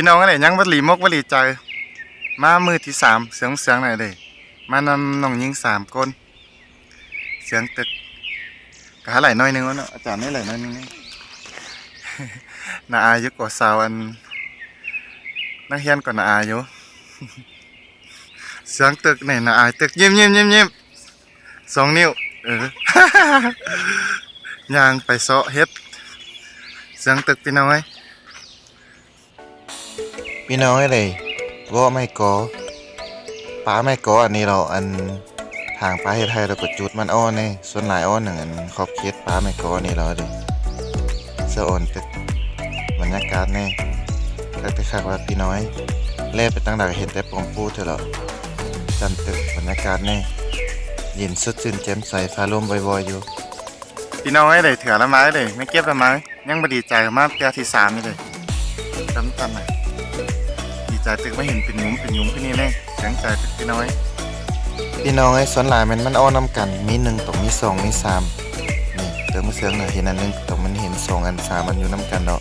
พี่น้องอะไรยังวัดหลีมกวัดหลีใจมามือที่สามเสียงเสียงไหนเลยมานำน้องยิงสามคนเสียงตึกกะหาไหลน้อยหนึงวะเนาะอาจารย์นี่ไหลน้อยหนึงนาอายุกว่าสาวอันนักเรียนกว่านาอายุเสียงตึกไหนนาอายตึกยิ้มยิ้มยิ้มยิ้มสองนิ้วเออย่างไปเซาะเฮ็ดเสียงตึกพี่น้อย พี่น้องไอ้เลยว่าไม่ก่อป้าไม่ก่ออันนี้เราอันทางป้าเฮ็ดให้เราก็จุดมันอ้อนนี่ส่วนหลายอ้อนหนึ่งอันขอบเขตป้าไม่กออันนี้เราดิเสื้ออ่อนตึกบรรยากาศแน่ก็จะคักว่าพี่น้อยแล่ไปตั้งดักเห็นแต่ปอมปูเถอะหรอจันตึกบรรยากาศแน่เย็นสดชื่นแจ่มใสฟ้าลมบ่อยๆอยู่พี่น้องไอ้เลยเถื่อละไม้เลยไม่เก็บละไม้ยังบดีใจมากเปียที่สามนี่เลยจำตันหน่ อยดีใจตึกไม่เห็นเป็นหยุ้มเป็นหยุ้มขึ้นนี่แน่เสียงใจตึกพี่น้อย พี่น้องไอ้ส่วนหลายมันมันอ้อนน้ำกัน มีหนึ่งต้องมีสองมีสามนี่เติมมือเสียงน่ะเห็นอันหนึงต้องมันเห็นสองอันสามอันอยู่น้ำกันเนาะ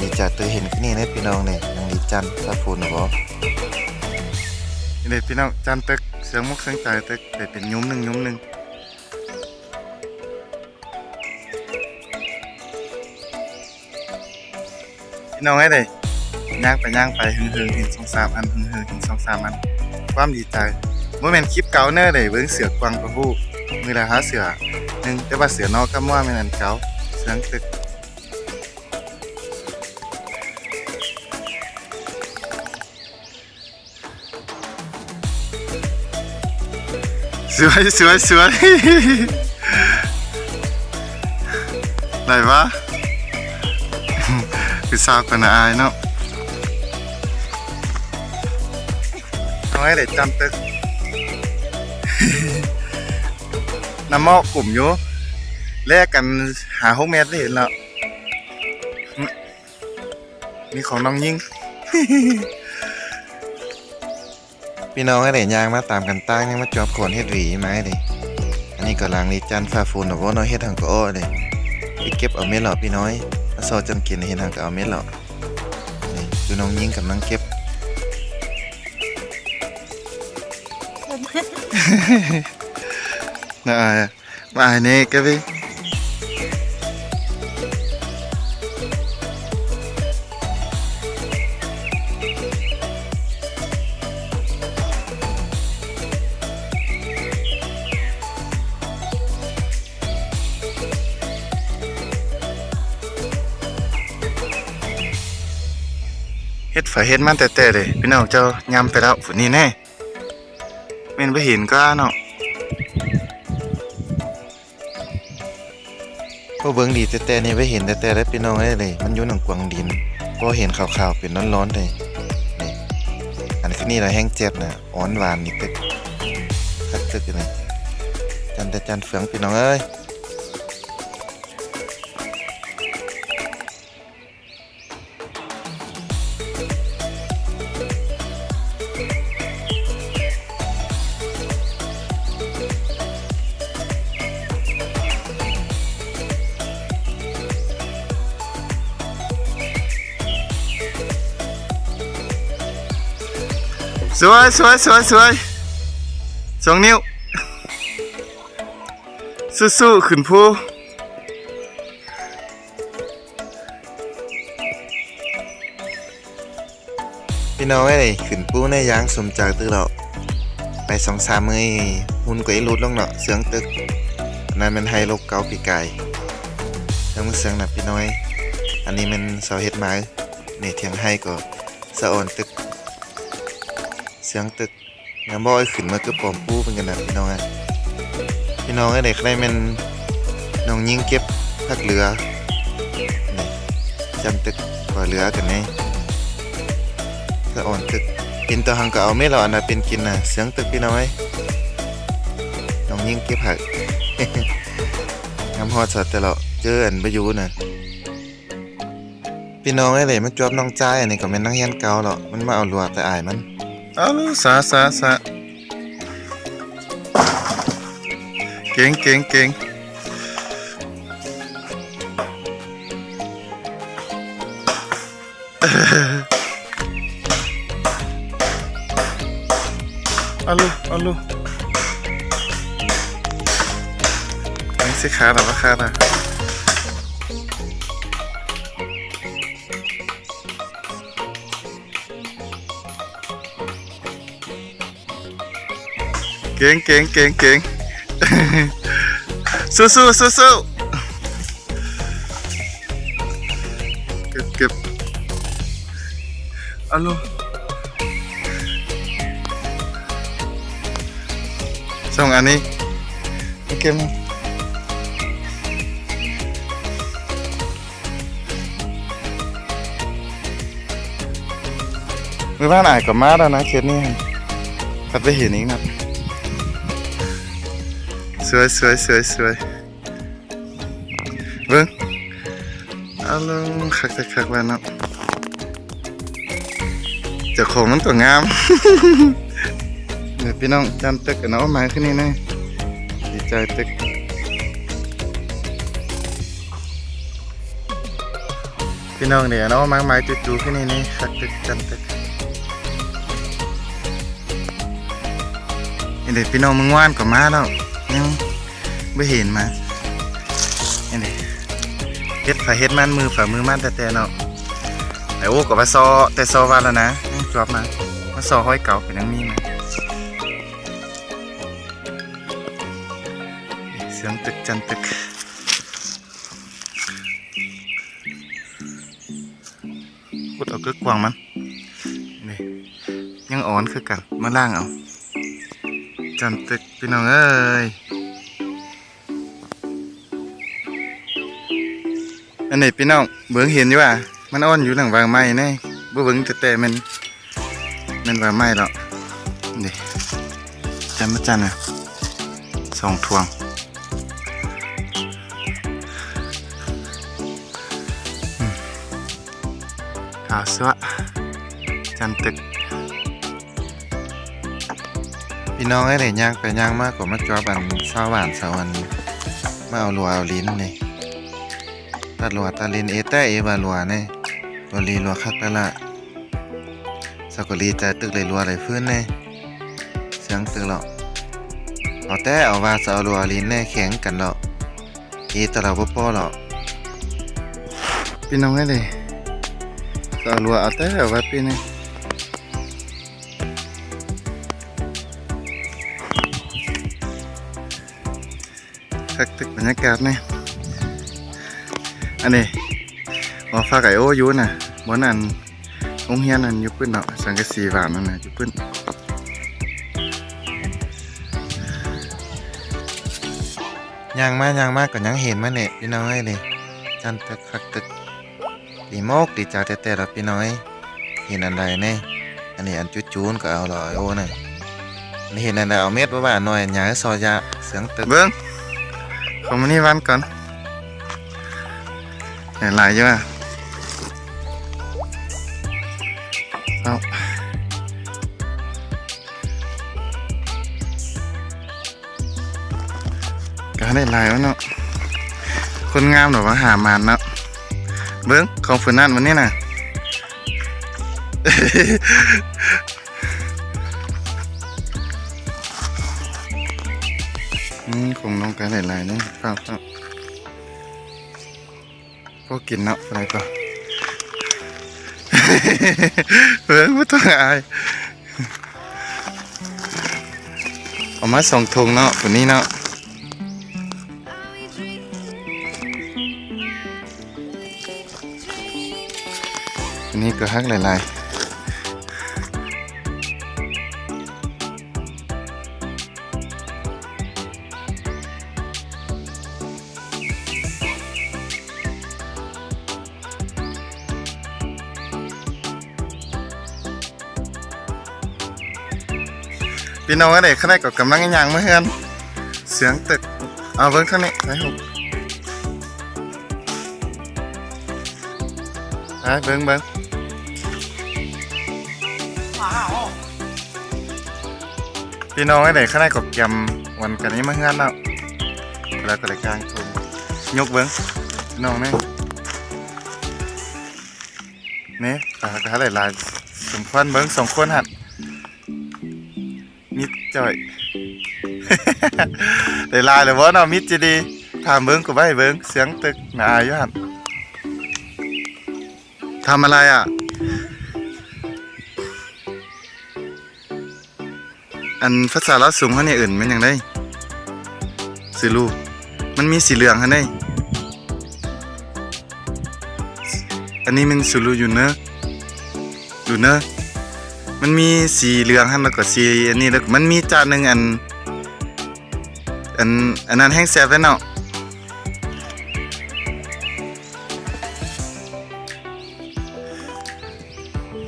ดีจัดตัวเห็นขึ้นนี่นะพี่น้องเนี่ยนางดีจันทร์ถ้าพูดนะบอนี่เลยพี่น้องจันตึกเสียงมุกเสียงใจตึกแต่เป็นหยุ้มหนึ่งหยุ้มหนึ่งพี่น้องไอ้เลย ย่างไปย่างไปหึงหึงเห็นสองสามอันหึงหึงเห็นสองสามอัน ความดีใจบ่อแม่นคลิปเก่าเน้อเลยเบิ่งเสือกวางประหูมือละหาเสือหนึ่งแต่ว่าเสือนอกก็มั่วแม่นอันเก่าเสียงตึกสวยสวยสวยได้ปะคือสาวกันอายเนาะ เอาให้เด็ดจำตึกน้ำมอกกลุ่มอยู่แลกกันหาหกเมตรได้เห็นแล้วมีของน้องยิ่งพี่น้องไอ้เด็ยางมาตามกันตั้งนี่มาจอบขนเฮ็ดหวีไหมาไอ้เด็อันนี้ก็ล้างดีจันฟาฟูนนะว่าน้อยเฮ็ดทางก็อ้อเลยไปเก็บเอาเม็ดหล่อพี่น้อยมาซอจันกินเห็นทางก็เอาเม็ดหล่อนี่ดูน้องยิ่งกับน้องเก็บ น่าอายอะมาอายนี่ก็พี่เฮ็ดฝาเฮ็ดมันแต่แต่ เป็นนี้แน่เม่นไปเห็นก็เนาะพวกเบิ้งดีแต่แต่นี่ไปเห็นแต่แต่แล้วพี่น้องได้เลย มันอยู่หนังกวางดินพอเห็นขาวๆเป็นร้อนๆเลยนี่อันนี้นี่เราแห้งเจ็บน่ะอ่อนหวานนิดตึกคักตึกเลยจันแต่จันเฟืองพี่น้องเอ้ย สวยสวยสวยสวยสองนิ้ว สู้ๆขึ้นผู้พี่น้องไอ้ขึ้นปู้ในยางสมจากตึกเราไปสองสามมือหุ่นก็ไอ้รุดลงเนาะเสียงตึกอันนั้นมันไฮโลกเกาปีไก่แล้วมันเสียงหนักพี่น้อย อันนี้มันเสาเฮ็ดไม้นี่ยเทียงให้ก็สะอ่อนตึก เสียงตึกน้ำบ่อยขึ้นมาคือปอมปูเป็นกันนะพี่น้องไอ้พี่น้องไอ้เด็กได้มันน้องยิงเก็บพักเรือนี่จำตึกกว่าเรือกันแน่สะอ่อนตึกเป็นตัวหังก็เอาไม่หรออันนะเป็นกินนะเสียงตึกพี่น้อยน้องยิ่งเก็บผักน้ำฮอดสดแต่เราเจออันไปอยู่น่ะพี่น้องไอ้เลยมันจวบน้องจ้ายอันนี้ก็เป็นนักเรียนเก่าหรอกมันมาเอาลัวแต่อายมัน เอาลุซาซาซาเก่งเก่งเก่งเอาลูกเอาลูไม่ใช่ขาหรอกขาหรอ ก่งเก่งเก่งเก่งสู้สู้สู้สู้เก็บเก็บอาลูส่งอันนี้โอเคมั้ยมือบ้านอ่ายกับมาแล้วนะเคสนี้ขัดไปเห็นอีกนะ วยสวยสวยสวยเบิ้งเอาลงคักคักคักแล้วเนาะเจ้าของมันตัวงามเดี๋ยวพี่น้องจำตึกกันเนาะมาขึ้นนี่แน่ดีใจตึกพี่น้องเดี๋ยวเนาะมาไม้จู่ๆขึ้นนี่นี่คักตึกจำตึกเดี๋ยวพี่น้องมึงว่านก็มาแล้ว ยังไม่เห็นมาเดี๋ยเฮ็ดฝ่าเฮ็ดมันมือฝ่ามือมันแต่แต่เนาะไอ้โอ้ก็มาซอแต่ซอวันแล้วนะยับมามาซอห้อยเก่าเป็นยังมีมาเสียงตึกจันตึกพุดเอากึกกวางมันนี่ยังอ่อนคือกันมาล่างเอา จันตึกพี่น้องเอ้ยอันนี้พี่น้องเบิ่งเห็นอยู่ว่ามันอ่อนอยู่หลังวางไม้แน่บ่เบิ่งแต่แต่มันมันวางไม้แล้วนี่จันมาจันน่ะสองทวงขาวสวะจันตึก พี่น้องไอ้เลยย่างไปย่างมากกว่ามาจอบันสาวหวานสาวันมาเอาลัวเอาลิ้นนี่ตัดลัวตัดลิ้นเอแต่เอบาลัวนี่ลัวลีลัวคักแล้วล่ะสกุลีใจตึกเลยลัวเลยฟื้นนี่เสียงตึกหรอกเอาแต่เอาว่าจะเอาลัวลิ้นแน่แข็งกันหรอกเอตะเราบ่ป้อหรอกพี่น้องให้เลยสาวรัวเอาแต่เอาไว้ปีนี้ คักตึกบรรยากาศนี่อันนี้มาฝากไอโอยู่น่ะบนนั้นโรงเรียนนั่นยู่ปื้นเนาะสังกะสีหวานนั่นน่ะยู่ปื้นย่างมากย่างมากก็ยังเห็นมาเนี่ยพี่น้องไอ้เลยจันตึกคักตึกดีโมกดีใจแต่แต่ละพี่น้อย เห็นอันใดแน่อันนี้อันจุดจูนก็เอาหรอยโอ้น่ะอันนี้เห็นอันใดเอาเม็ดว่าว่าหน่อยหยาซอยาเสียงตึกเบิ้ง ขอมานี่วันก่อนหลายๆอยู่อะเอาก็ได้หลายวะเนาะคนงามหรอว่าหามานเนาะเบิ้งของฝืนนั่นวันนี้น่ะ อืมคงน้องกันหลายๆนี่ครับพวกกินเนาะอะไรก็เฮ้ยไม่ต้องอายเอามาสองทงเนาะคนนี้เนาะอันนี้ก็ฮักหลายๆ พี่น้องอะไรข้างในก็กำลังย่างมาเฮือนเสียงตึกเอาเบิ้งข้างนี้ไปหุบไปเบิ้งเบิ้งพี่น้องอะไรข้างในก็ยำวันกันนี้มาเฮือนแล้วแล้วก็เลยกลางทุนยกเบิ้งน้องนี่นี่ตากระหลายๆสมควรเบิ้งสองคนหัด มิดจ่อย ได้ลายเลยบ่เนาะมิดจะดีถามเบิ่งก็ไว้เบิ่งเสียงตึกนาอยู่หั่นทำอะไรอะ อันภาษาลาสูงเขาเนี่ยอื่นมันยังได้สิลูก มันมีสีเหลืองหั่นได้อันนี้มันสุรูอยู่เนอะอยู่เนอะ มันมีสีเหลืองหั่นแล้วก็สีอันนี้แล้วมันมีจานหนึ่งอัน อันอันนั้นแห้งแซ่บแล้วเนาะ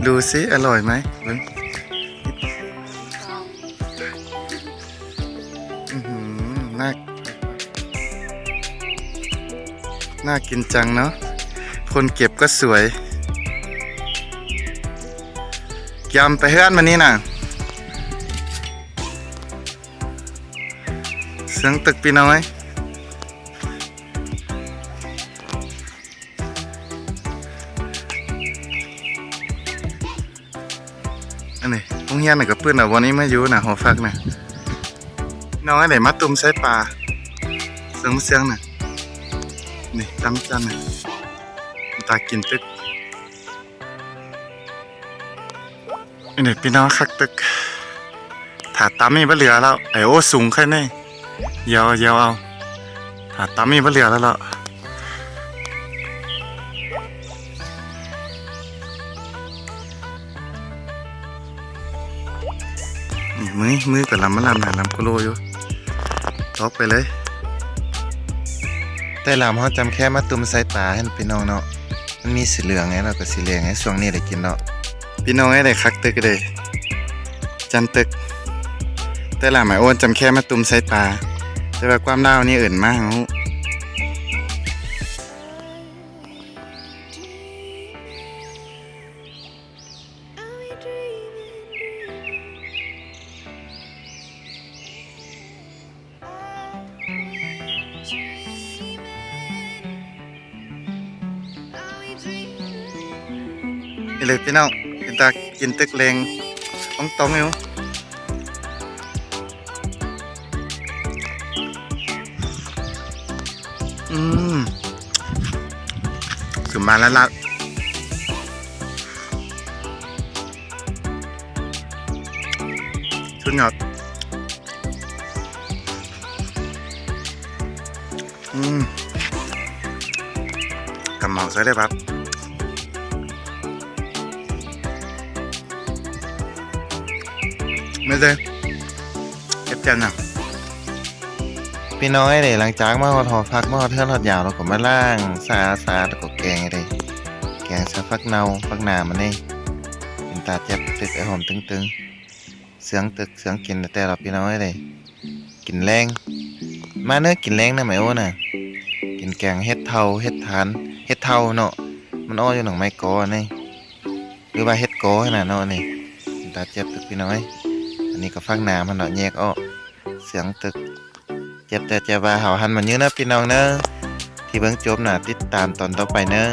ดูสิอร่อยไหมเบิ่งอื้อหือน่าน่ากินจังเนาะคนเก็บก็สวย ยำไปเฮือนมานี่น่ะเสียงตึกปีน้อยอันนี้พงเฮียนน่ะกับเพื่อนอะวันนี้ไมาอยู่น่ะหอฟักน่ะน้องไอ้ไหนมาตุ่มใส่ปลาเสียงเสียงน่ะนี่จำจันน่ะตากินตึก อันนี้พี่น้องคักตึกถาตามีบ่เหลือแล้วไอโอสูงแค่ไหนเยาวเยาวเอาถาตามีบ่เหลือแล้วล่ะนี่มือมือกับลำมะลำหนาลำกุโลอยู่ตอกไปเลย แต่ลามเขาจำแค่มาตุมใส่ตาให้พี่น้องเนาะมันมีสีเหลืองไงเราก็สีเหลืองไงช่วงนี้ได้กินเนาะ พี่น้องไอ้ได้คักตึกเลยจำตึก แต่ละหมายอ้วนจำแค่มาตุมใส่ตาแต่ว่าความเล่าวนี่อื่นมากหูนี่เลยพี่น้องกิน ตากินตึกเลงต้องตองอยู่อืมขึ้นมาแล้วละชุดหยอดอืมกำเมาใส่ได้ปั๊บ ไม่ได้เก็บจันอะพี่น้อยเลยหลังจากมาหอดหอฟักมาหอดเทือนหอดยาวเราก็มาล่างสาสาแล้วก็แกงไอ้เลยแกงซะฟักเนาฟักหนามันนี่เป็นตาเจ็บตึกไอหอมตึงๆเสียงตึกเสียงกินแต่เราพี่น้อยเลยกินแรงมาเนื้อกินแรงนะไหมโอ้น่ะกินแกงเฮ็ดเทาเฮ็ดทานเฮ็ดเทาเนาะมันอ้ออยู่หนังไม้กอนี่หรือว่าเฮ็ดกอขนาดเนาะนี่ตาเจ็บตึกพี่น้อย อันนี้ก็ฟังน้ำมันเนาะแยกออกเสียงตึก เจ็บแต่เจ็บว่าเห่าหันมันเยอะนะพี่น้องเนอะที่เบิ่งจบน่ะติดตามตอนต่อไปเนอะ